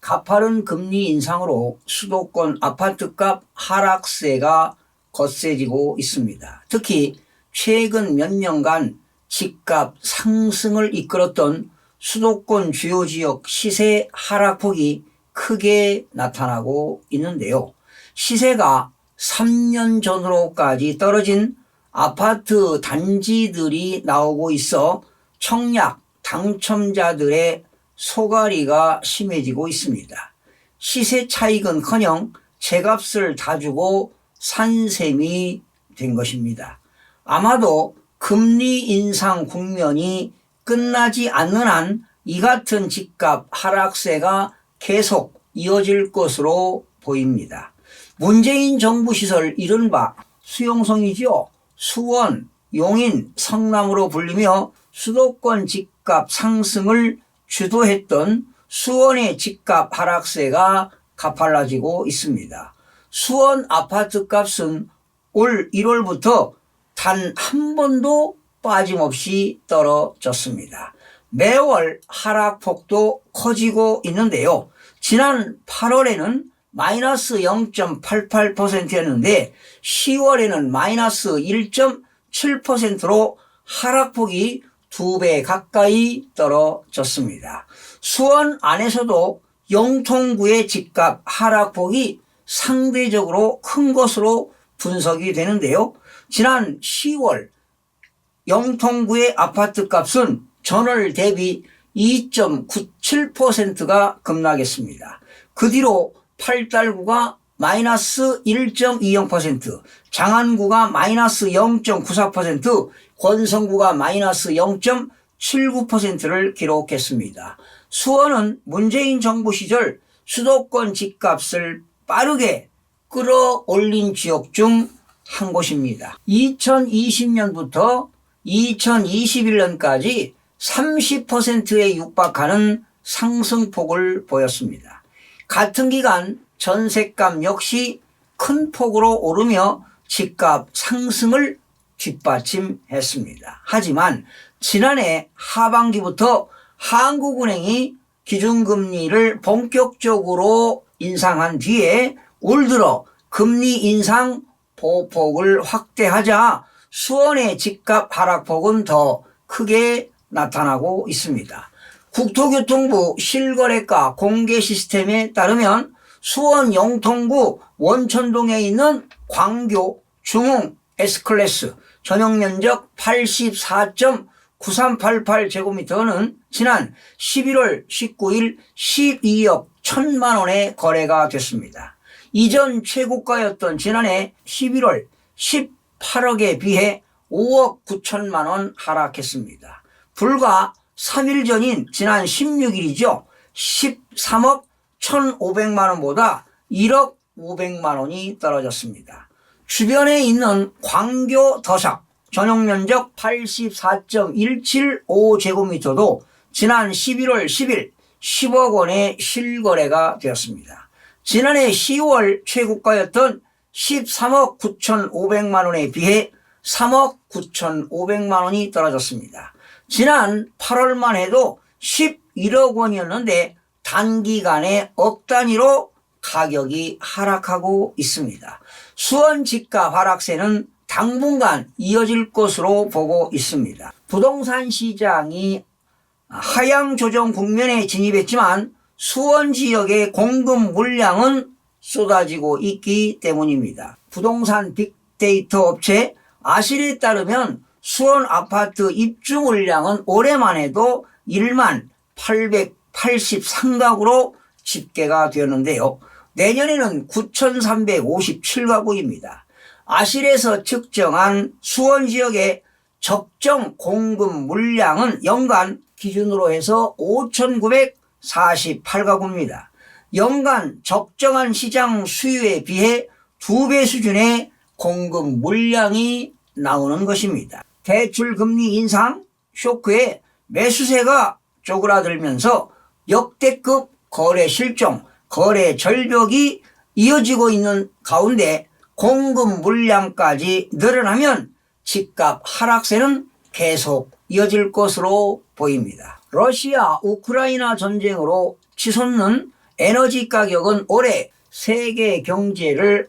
가파른 금리 인상으로 수도권 아파트값 하락세가 거세지고 있습니다. 특히 최근 몇 년간 집값 상승을 이끌었던 수도권 주요 지역 시세 하락폭이 크게 나타나고 있는데요. 시세가 3년 전으로까지 떨어진 아파트 단지들이 나오고 있어 청약 당첨자들의 소가리가 심해지고 있습니다. 시세 차익은커녕 제값을 다 주고 산 셈이 된 것입니다. 아마도 금리 인상 국면이 끝나지 않는 한 이 같은 집값 하락세가 계속 이어질 것으로 보입니다. 문재인 정부 시설 이른바 수용성이지요. 수원, 용인, 성남으로 불리며 수도권 집값 상승을 주도했던 수원의 집값 하락세가 가팔라지고 있습니다. 수원 아파트 값은 올 1월부터 단 한 번도 빠짐없이 떨어졌습니다. 매월 하락폭도 커지고 있는데요. 지난 8월에는 마이너스 0.88%였는데 10월에는 마이너스 1.7%로 하락폭이 두 배 가까이 떨어졌습니다. 수원 안에서도 영통구의 집값 하락폭이 상대적으로 큰 것으로 분석이 되는데요. 지난 10월 영통구의 아파트 값은 전월 대비 2.97%가 급락했습니다. 그 뒤로 팔달구가 마이너스 1.20%, 장안구가 마이너스 0.94%, 권성구가 마이너스 0.79%를 기록했습니다. 수원은 문재인 정부 시절 수도권 집값을 빠르게 끌어올린 지역 중 한 곳입니다. 2020년부터 2021년까지 30%에 육박하는 상승폭을 보였습니다. 같은 기간 전세값 역시 큰 폭으로 오르며 집값 상승을 뒷받침했습니다. 하지만 지난해 하반기부터 한국은행이 기준금리를 본격적으로 인상한 뒤에 올 들어 금리 인상 보폭을 확대하자 수원의 집값 하락폭은 더 크게 나타나고 있습니다. 국토교통부 실거래가 공개 시스템에 따르면 수원 영통구 원천동에 있는 광교 중흥 S클래스 전용 면적 84.9388제곱미터는 지난 11월 19일 12억 1천만 원에 거래가 됐습니다. 이전 최고가였던 지난해 11월 18억에 비해 5억 9천만 원 하락했습니다. 불과 3일 전인 지난 16일이죠. 13억 1,500만 원보다 1억 500만 원이 떨어졌습니다. 주변에 있는 광교 더샵 전용 면적 84.175제곱미터도 지난 11월 10일 10억 원의 실거래가 되었습니다. 지난해 10월 최고가였던 13억 9,500만 원에 비해 3억 9,500만 원이 떨어졌습니다. 지난 8월만 해도 11억 원이었는데 단기간에 억 단위로 가격이 하락하고 있습니다. 수원 집값 하락세는 당분간 이어질 것으로 보고 있습니다. 부동산 시장이 하향 조정 국면에 진입했지만 수원 지역의 공급 물량은 쏟아지고 있기 때문입니다. 부동산 빅데이터 업체 아실에 따르면 수원 아파트 입주 물량은 올해만 해도 1만 883가구로 집계가 되었는데요. 내년에는 9,357가구입니다. 아실에서 측정한 수원 지역의 적정 공급 물량은 연간 기준으로 해서 5,948가구입니다. 연간 적정한 시장 수요에 비해 두 배 수준의 공급 물량이 나오는 것입니다. 대출 금리 인상 쇼크에 매수세가 쪼그라들면서 역대급 거래 실종, 거래 절벽이 이어지고 있는 가운데 공급 물량까지 늘어나면 집값 하락세는 계속 이어질 것으로 보입니다. 러시아 우크라이나 전쟁으로 치솟는 에너지 가격은 올해 세계 경제를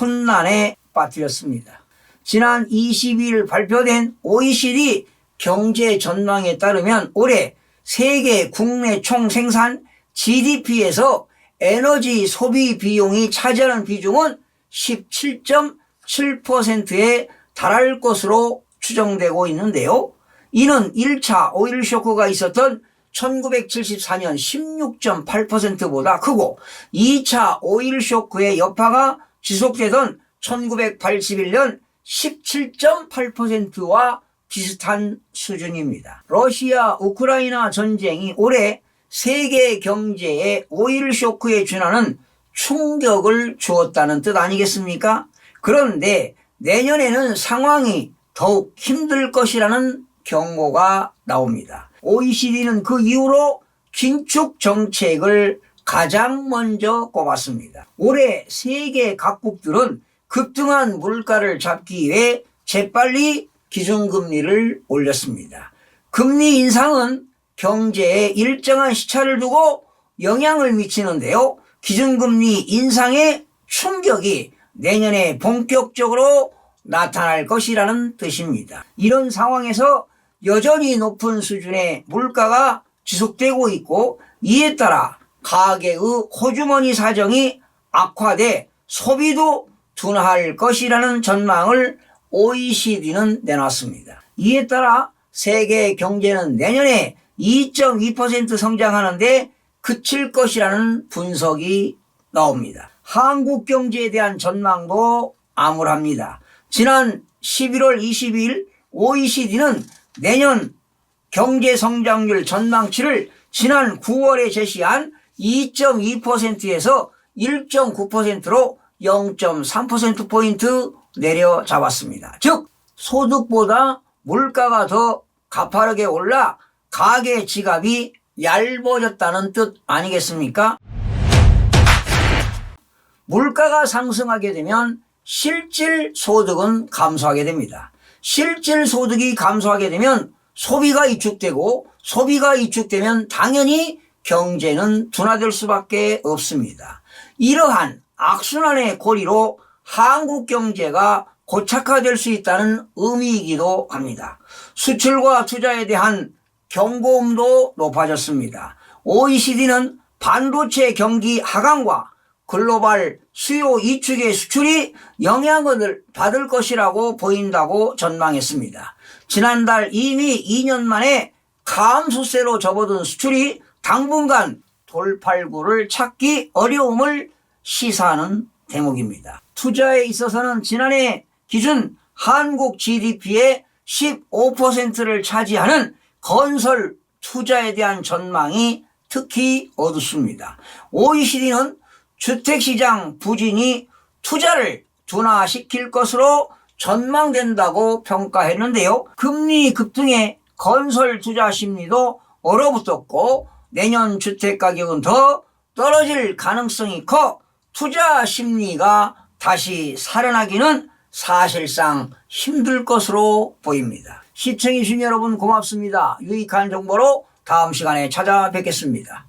혼란에 빠뜨렸습니다. 지난 22일 발표된 OECD 경제 전망에 따르면 올해 세계 국내 총 생산 GDP에서 에너지 소비 비용이 차지하는 비중은 17.7%에 달할 것으로 추정되고 있는데요. 이는 1차 오일 쇼크가 있었던 1974년 16.8%보다 크고 2차 오일 쇼크의 여파가 지속되던 1981년 17.8%와 비슷한 수준입니다. 러시아 우크라이나 전쟁이 올해 세계 경제에 오일 쇼크에 준하는 충격을 주었다는 뜻 아니겠습니까? 그런데 내년에는 상황이 더욱 힘들 것이라는 경고가 나옵니다. OECD는 그 이후로 긴축 정책을 가장 먼저 꼽았습니다. 올해 세계 각국들은 급등한 물가를 잡기 위해 재빨리 기준금리를 올렸습니다. 금리 인상은 경제에 일정한 시차를 두고 영향을 미치는데요. 기준금리 인상의 충격이 내년에 본격적으로 나타날 것이라는 뜻입니다. 이런 상황에서 여전히 높은 수준의 물가가 지속되고 있고 이에 따라 가계의 호주머니 사정이 악화돼 소비도 둔화할 것이라는 전망을 OECD는 내놨습니다. 이에 따라 세계 경제는 내년에 2.2% 성장하는데 그칠 것이라는 분석이 나옵니다. 한국 경제에 대한 전망도 암울합니다. 지난 11월 22일 OECD는 내년 경제 성장률 전망치를 지난 9월에 제시한 2.2%에서 1.9%로 0.3%포인트 내려잡았습니다. 즉, 소득보다 물가가 더 가파르게 올라 가계 지갑이 얇아졌다는 뜻 아니겠습니까? 물가가 상승하게 되면 실질 소득은 감소하게 됩니다. 실질 소득이 감소하게 되면 소비가 위축되고 소비가 위축되면 당연히 경제는 둔화될 수밖에 없습니다. 이러한 악순환의 고리로 한국 경제가 고착화될 수 있다는 의미이기도 합니다. 수출과 투자에 대한 경고음도 높아졌습니다. OECD는 반도체 경기 하강과 글로벌 수요 위축의 수출이 영향을 받을 것이라고 보인다고 전망했습니다. 지난달 이미 2년 만에 감소세로 접어든 수출이 당분간 돌팔구를 찾기 어려움을 시사하는 대목입니다. 투자에 있어서는 지난해 기준 한국 GDP의 15%를 차지하는 건설 투자에 대한 전망이 특히 어둡습니다. OECD는 주택시장 부진이 투자를 둔화시킬 것으로 전망된다고 평가했는데요. 금리 급등에 건설 투자 심리도 얼어붙었고 내년 주택 가격은 더 떨어질 가능성이 커 투자 심리가 다시 살아나기는 사실상 힘들 것으로 보입니다. 시청해주신 여러분 고맙습니다. 유익한 정보로 다음 시간에 찾아뵙겠습니다.